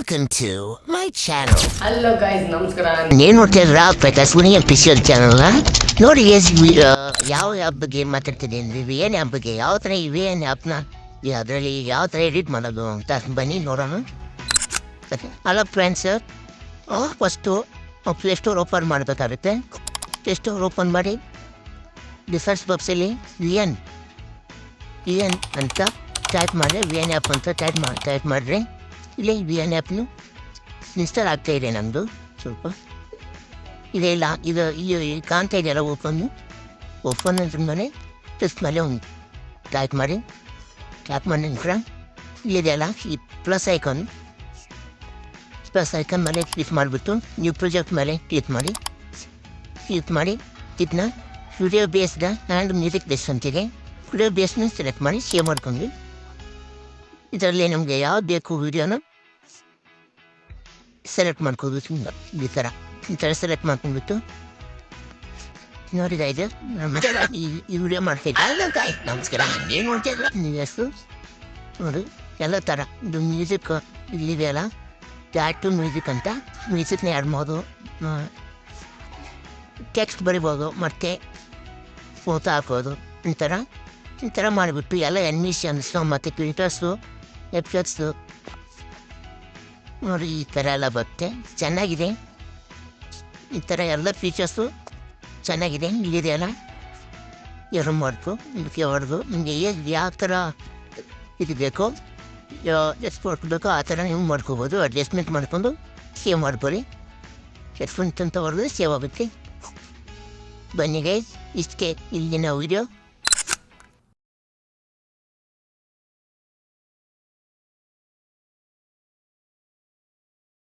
Welcome to my channel. Hello guys ನಮಸ್ಕಾರ. నేను ನೋಡ್ತಿದ್ರ ಪಿ ಸಿ ಎಲ್ ಚಾನಲ್ ನೋಡಿ ಎಸ್ ಯಾವ ಆ್ಯಪ್ ಬಗ್ಗೆ ಮಾತಾಡ್ತಿದ್ದೀನಿ ವಿ ಏನು ಆ್ಯಪ್ ಬಗ್ಗೆ? ಯಾವ ಥರ ವಿ ಎನ್ ಆ್ಯಪ್ನ ಅದರಲ್ಲಿ ಯಾವ ಥರ ಎಡಿಟ್ ಮಾಡೋದು ಅಂತ ಬನ್ನಿ ನೋಡೋಣ. Hello friends first play store open ಮಾಡಬೇಕಾಗುತ್ತೆ. ಪ್ಲೇ ಸ್ಟೋರ್ ಓಪನ್ ಮಾಡಿ. ಡಿಫರ್ಸ್ ಬಾಕ್ಸಲ್ಲಿ ವಿ ಎನ್ ವಿ ಎನ್ ಅಂತ ಟೈಪ್ ಮಾಡಿ ವಿ ಎನ್ ಆ್ಯಪ್ ಅಂತ ಟೈಪ್ ಮಾಡಿ ಟೈಪ್ ಮಾಡಿರಿ. ಇಲ್ಲಿ ಇದೆಯಾ ಎನ್ ಆ್ಯಪ್ನು ಇನ್ಸ್ಟಾಲ್ ಆಗ್ತಾ ಇದೆ ನಮ್ಮದು ಸ್ವಲ್ಪ. ಇದೆ ಇಲ್ಲ, ಇದು ಇಲ್ಲಿ ಕಾಣ್ತಾ ಇದೆಯಲ್ಲ ಓಪನ್ನು ಓಪನ್ ಅಂತಂದರೆ ಟೆಸ್ಟ್ ಮೇಲೆ ಒಂದು ಟ್ಯಾಪ್ ಮಾಡಿ. ಟ್ಯಾಪ್ ಮಾಡಿ ನಂತರ ಇಲ್ಲಿದೆಯಲ್ಲ ಈ ಪ್ಲಸ್ ಐಕಾನ್ ಪ್ಲಸ್ ಐಕಾನ್ ಮೇಲೆ ಕ್ಲಿಕ್ ಮಾಡಿಬಿಟ್ಟು ನ್ಯೂ ಪ್ರಾಜೆಕ್ಟ್ ಮೇಲೆ ಕ್ಲಿಕ್ ಮಾಡಿ. ಕ್ಲಿಕ್ ಮಾಡಿ ಇದನ್ನ video based and music base ಅಂತಿದೆ. ವಿಡಿಯೋ ಬೇಸ್ನ ಸೆಲೆಕ್ಟ್ ಮಾಡಿ ಸೇವ್ ಮಾಡ್ಕೊಂಡು ಇದರಲ್ಲಿ ನಮಗೆ ಯಾವ್ದು ಬೇಕು ವಿಡಿಯೋನ ಸೆಲೆಕ್ಟ್ ಮಾಡ್ಕೋಬೇಕು ಈ ಥರ ಈ ಥರ ಸೆಲೆಕ್ಟ್ ಮಾಡ್ಕೊಂಡ್ಬಿಟ್ಟು ನೋಡಿದ ಇದು ಈ ಈ ವಿಡಿಯೋ ಮಾಡ್ತಿದ್ದೆ. ನಮಸ್ಕಾರ ಏನು ನೋಡ್ತಿಲ್ಲ ನೀವು ಎಷ್ಟು? ನೋಡಿ, ಎಲ್ಲ ಥರ ಇದು ಮ್ಯೂಸಿಕ್ ಇಲ್ಲಿದೆಯಲ್ಲ ಟ್ಯಾಟು ಮ್ಯೂಸಿಕ್ ಅಂತ. ಮ್ಯೂಸಿಕ್ನ ಆ್ಯಡ್ ಮಾಡೋದು ಟೆಕ್ಸ್ಟ್ ಬರಿಬೋದು, ಮತ್ತು ಫೋಟೋ ಹಾಕೋದು. ಈ ಥರ ಈ ಥರ ಮಾಡಿಬಿಟ್ಟು ಎಲ್ಲ ಎನ್ಮಿಷನ್ಸು ಮತ್ತು ಕ್ವಿಟರ್ಸು ಎಫೆಕ್ಟ್ಸು ನೋಡಿ, ಈ ಥರ ಎಲ್ಲ ಬರುತ್ತೆ. ಚೆನ್ನಾಗಿದೆ. ಈ ಥರ ಎಲ್ಲ ಫೀಚರ್ಸು ಚೆನ್ನಾಗಿದೆ. ಇಲ್ಲಿದೆಯಲ್ಲ ಎರಡು ಮಾರ್ಕು. ಇದಕ್ಕೆ ಹೊಡೆದು ನಿಮಗೆ ಏನು, ಯಾವ ಥರ ಇದು ಬೇಕೋ ಎಷ್ಟು ಬೇಕೋ ಆ ಥರ ನೀವು ಮಾಡ್ಕೋಬೋದು. ಅಡ್ಜಸ್ಟ್ಮೆಂಟ್ ಮಾಡ್ಕೊಂಡು ಸೇವ್ ಮಾಡ್ಕೊಳ್ಳಿ. ಹೆಡ್ಫೋನ್ಸ್ ಅಂತ ಹೊಡೆದ್ರೆ ಸೇವ್ ಆಗುತ್ತೆ. ಬನ್ನಿ ಗೈಸ್ ಇಷ್ಟಕ್ಕೆ ಇಲ್ಲಿನ ವಿಡಿಯೋ